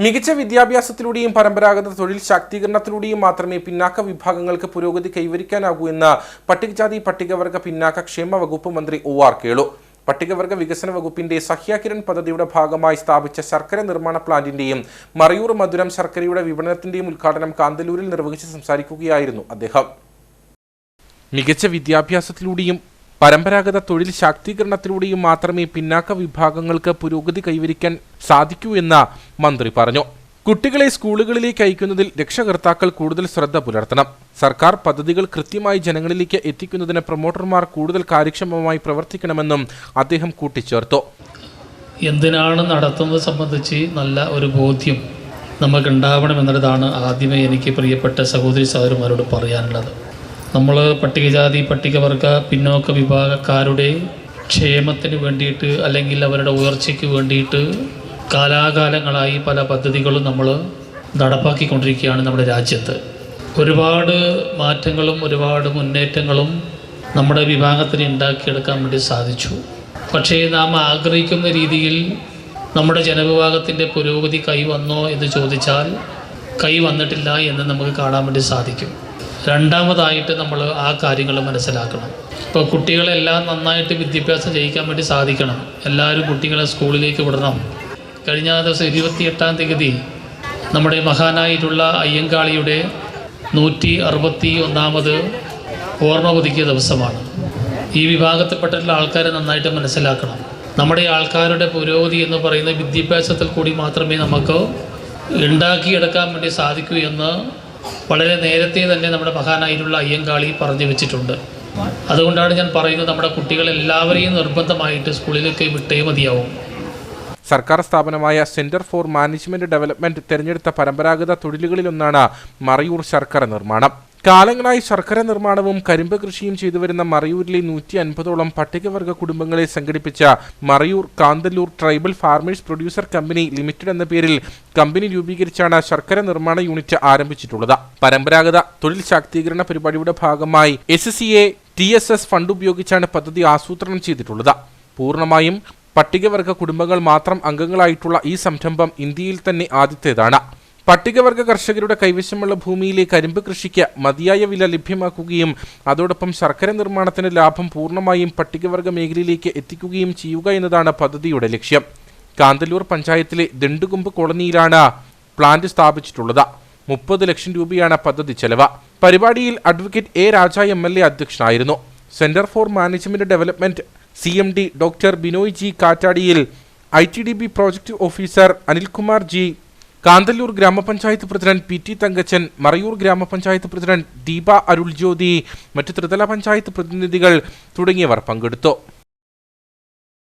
മികച്ച വിദ്യാഭ്യാസത്തിലൂടെയും പരമ്പരാഗത തൊഴിൽ ശാക്തീകരണത്തിലൂടെയും മാത്രമേ പിന്നാക്ക വിഭാഗങ്ങൾക്ക് പുരോഗതി കൈവരിക്കാനാകൂ എന്ന് പട്ടികജാതി പട്ടികവർഗ പിന്നാക്ക ക്ഷേമ വകുപ്പ് മന്ത്രി ഒ ആർ കേളു. പട്ടികവർഗ വികസന വകുപ്പിന്റെ സഹ്യാകിരൺ പദ്ധതിയുടെ ഭാഗമായി സ്ഥാപിച്ച ശർക്കര നിർമ്മാണ പ്ലാന്റിന്റെയും മറയൂർ മധുരം ശർക്കരയുടെ വിപണനത്തിന്റെയും ഉദ്ഘാടനം കാന്തല്ലൂരിൽ നിർവഹിച്ച് സംസാരിക്കുകയായിരുന്നു അദ്ദേഹം. മികച്ച വിദ്യാഭ്യാസത്തിലൂടെയും പരമ്പരാഗത തൊഴിൽ ശാക്തീകരണത്തിലൂടെയും മാത്രമേ പിന്നാക്ക വിഭാഗങ്ങൾക്ക് പുരോഗതി കൈവരിക്കാൻ സാധിക്കൂ എന്ന് മന്ത്രി പറഞ്ഞു. കുട്ടികളെ സ്കൂളുകളിലേക്ക് അയക്കുന്നതിൽ രക്ഷകർത്താക്കൾ കൂടുതൽ ശ്രദ്ധ പുലർത്തണം. സർക്കാർ പദ്ധതികൾ കൃത്യമായി ജനങ്ങളിലേക്ക് എത്തിക്കുന്നതിന് പ്രൊമോട്ടർമാർ കൂടുതൽ കാര്യക്ഷമമായി പ്രവർത്തിക്കണമെന്നും അദ്ദേഹം കൂട്ടിച്ചേർത്തു. എന്തിനാണ് നടത്തുന്നത് സംബന്ധിച്ച് നല്ല ഒരു ബോധ്യം നമുക്ക് ഉണ്ടാവണമെന്നുള്ളതാണ് ആദ്യമേ എനിക്ക് പ്രിയപ്പെട്ട സഹോദരി സഹോദരന്മാരോട് പറയാനുള്ളത്. നമ്മൾ പട്ടികജാതി പട്ടികവർഗ പിന്നോക്ക വിഭാഗക്കാരുടെ ക്ഷേമത്തിന് വേണ്ടിയിട്ട് അല്ലെങ്കിൽ അവരുടെ ഉയർച്ചയ്ക്ക് വേണ്ടിയിട്ട് കാലാകാലങ്ങളായി പല പദ്ധതികളും നമ്മൾ നടപ്പാക്കിക്കൊണ്ടിരിക്കുകയാണ് നമ്മുടെ രാജ്യത്ത്. ഒരുപാട് മാറ്റങ്ങളും ഒരുപാട് മുന്നേറ്റങ്ങളും നമ്മുടെ വിഭാഗത്തിന് ഉണ്ടാക്കിയെടുക്കാൻ വേണ്ടി സാധിച്ചു. പക്ഷേ നാം ആഗ്രഹിക്കുന്ന രീതിയിൽ നമ്മുടെ ജനവിഭാഗത്തിന്റെ പുരോഗതി കൈവന്നോ എന്ന് ചോദിച്ചാൽ കൈ വന്നിട്ടില്ല എന്ന് നമുക്ക് കാണാൻ വേണ്ടി സാധിക്കും. രണ്ടാമതായിട്ട് നമ്മൾ ആ കാര്യങ്ങൾ മനസ്സിലാക്കണം. ഇപ്പോൾ കുട്ടികളെല്ലാം നന്നായിട്ട് വിദ്യാഭ്യാസം ചെയ്യിക്കാൻ വേണ്ടി സാധിക്കണം. എല്ലാവരും കുട്ടികളെ സ്കൂളിലേക്ക് വിടണം. കഴിഞ്ഞ ദിവസം ഇരുപത്തിയെട്ടാം തീയതി നമ്മുടെ മഹാനായിട്ടുള്ള അയ്യങ്കാളിയുടെ നൂറ്റി അറുപത്തി ഒന്നാമത് ഓർമ്മ പുതുക്കിയ ദിവസമാണ്. ഈ വിഭാഗത്തിൽപ്പെട്ടിട്ടുള്ള ആൾക്കാരെ നന്നായിട്ട് മനസ്സിലാക്കണം. നമ്മുടെ ആൾക്കാരുടെ പുരോഗതി എന്ന് പറയുന്ന വിദ്യാഭ്യാസത്തിൽ കൂടി മാത്രമേ നമുക്ക് ഉണ്ടാക്കിയെടുക്കാൻ വേണ്ടി സാധിക്കൂ എന്ന് വളരെ നേരത്തെ തന്നെ നമ്മുടെ മഹാനായിട്ടുള്ള അയ്യങ്കാളി പറഞ്ഞു വെച്ചിട്ടുണ്ട്. അതുകൊണ്ടാണ് ഞാൻ പറയുന്നത് നമ്മുടെ കുട്ടികളെല്ലാവരെയും നിർബന്ധമായിട്ട് സ്കൂളിലേക്ക് വിട്ടേ മതിയാവും. സർക്കാർ സ്ഥാപനമായ സെന്റർ ഫോർ മാനേജ്മെന്റ് ഡെവലപ്മെന്റ് തിരഞ്ഞെടുത്ത പരമ്പരാഗത തൊഴിലുകളിലൊന്നാണ് മറയൂർ ശർക്കര നിർമ്മാണം. കാലങ്ങളായി ശർക്കര നിർമ്മാണവും കരിമ്പ് കൃഷിയും ചെയ്തു വരുന്ന മറയൂരിലെ നൂറ്റി അൻപതോളം പട്ടികവർഗ കുടുംബങ്ങളെ സംഘടിപ്പിച്ച Marayoor Kanthalloor tribal farmers producer company limited എന്ന പേരിൽ കമ്പനി രൂപീകരിച്ചാണ് ശർക്കര നിർമ്മാണ യൂണിറ്റ് ആരംഭിച്ചിട്ടുള്ളത്. പരമ്പരാഗത തൊഴിൽ ശാക്തീകരണ പരിപാടിയുടെ ഭാഗമായി S C A T S S fund ഉപയോഗിച്ചാണ് പദ്ധതി ആസൂത്രണം ചെയ്തിട്ടുള്ളത്. പൂർണമായും പട്ടികവർഗ കുടുംബങ്ങൾ മാത്രം അംഗങ്ങളായിട്ടുള്ള ഈ സംരംഭം ഇന്ത്യയിൽ തന്നെ ആദ്യത്തേതാണ്. പട്ടികവർഗ കർഷകരുടെ കൈവശമുള്ള ഭൂമിയിലെ കരിമ്പ് കൃഷിക്ക് മതിയായ വില ലഭ്യമാക്കുകയും അതോടൊപ്പം ശർക്കര നിർമ്മാണത്തിന് ലാഭം പൂർണമായും പട്ടികവർഗ മേഖലയിലേക്ക് എത്തിക്കുകയും ചെയ്യുക എന്നതാണ് പദ്ധതിയുടെ ലക്ഷ്യം. കാന്തല്ലൂർ പഞ്ചായത്തിലെ ദണ്ടുകുമ്പ് കോളനിയിലാണ് പ്ലാന്റ് സ്ഥാപിച്ചിട്ടുള്ളത്. മുപ്പത് ലക്ഷം രൂപയാണ് പദ്ധതി ചെലവ്. പരിപാടിയിൽ advocate A Raja M L A അധ്യക്ഷനായിരുന്നു. Centre for management development C M D doctor Binoy G കാറ്റാടിയിൽ I T D B project officer Anilkumar G Kanthalloor ഗ്രാമപഞ്ചായത്ത് president P T Thankachan Marayoor ഗ്രാമപഞ്ചായത്ത് president Deepa അരുൾ ജ്യോതി മറ്റ് ത്രിതല പഞ്ചായത്ത് പ്രതിനിധികൾ തുടങ്ങിയവർ പങ്കെടുത്തു.